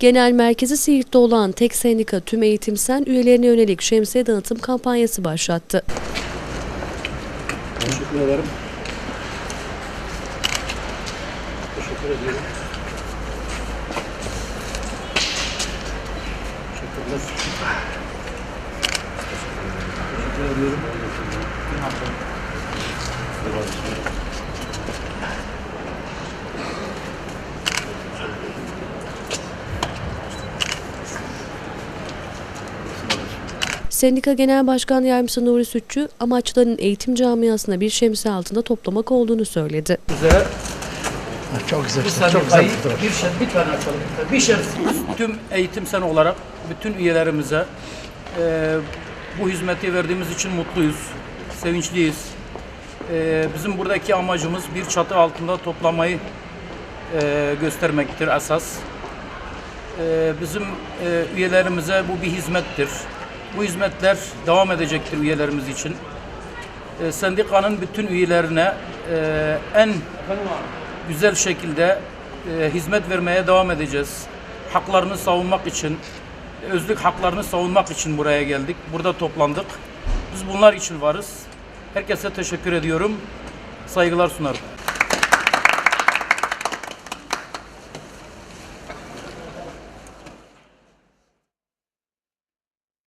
Genel merkezi Siirt'te olan tek sendika tüm eğitimsen üyelerine yönelik şemsiye dağıtım kampanyası başlattı. Teşekkür ederim. Teşekkür ediyorum. Teşekkürler. Teşekkür ediyorum. Sendika Genel Başkan Yardımcısı Nuri Sütçü, amaçlarının eğitim camiasına bir şemsiye altında toplamak olduğunu söyledi. Üzere Çok güzel. bu Çok güzel bir, şey, bir tane açalım. Bir şey, tüm eğitim sen olarak bütün üyelerimize e, bu hizmeti verdiğimiz için mutluyuz, sevinçliyiz. E, bizim buradaki amacımız bir çatı altında toplamayı e, göstermektir esas. E, bizim e, üyelerimize bu bir hizmettir. Bu hizmetler devam edecektir üyelerimiz için. E, sendikanın bütün üyelerine e, en güzel şekilde e, hizmet vermeye devam edeceğiz. Haklarını savunmak için, özlük haklarını savunmak için buraya geldik. Burada toplandık. Biz bunlar için varız. Herkese teşekkür ediyorum. Saygılar sunarım.